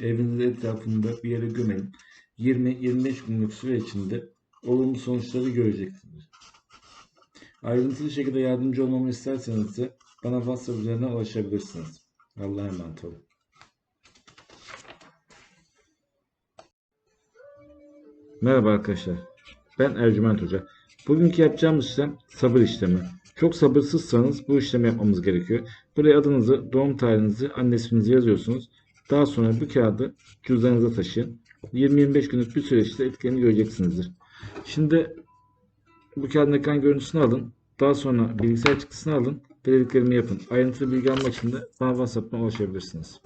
Evinizin etrafında bir yere gömelim. 20-25 günlük süre içinde olumlu sonuçları göreceksiniz. Ayrıntılı şekilde yardımcı olmamı isterseniz de bana WhatsApp üzerinden ulaşabilirsiniz. Allah'a emanet olun. Merhaba arkadaşlar. Ben Ercüment Hoca. Bugünkü yapacağımız işlem sabır işlemi. Çok sabırsızsanız bu işlemi yapmamız gerekiyor. Buraya adınızı, doğum tarihinizi, anne yazıyorsunuz. Daha sonra bu kağıdı cüzdanınıza taşıyın. 20-25 günlük bir süreçte etkilerini göreceksinizdir. Şimdi bu kağıdın ekran görüntüsünü alın. Daha sonra bilgisayar çıktısını alın. Dediklerimi yapın. Ayrıntılı bilgi almak için de bana WhatsApp'tan ulaşabilirsiniz.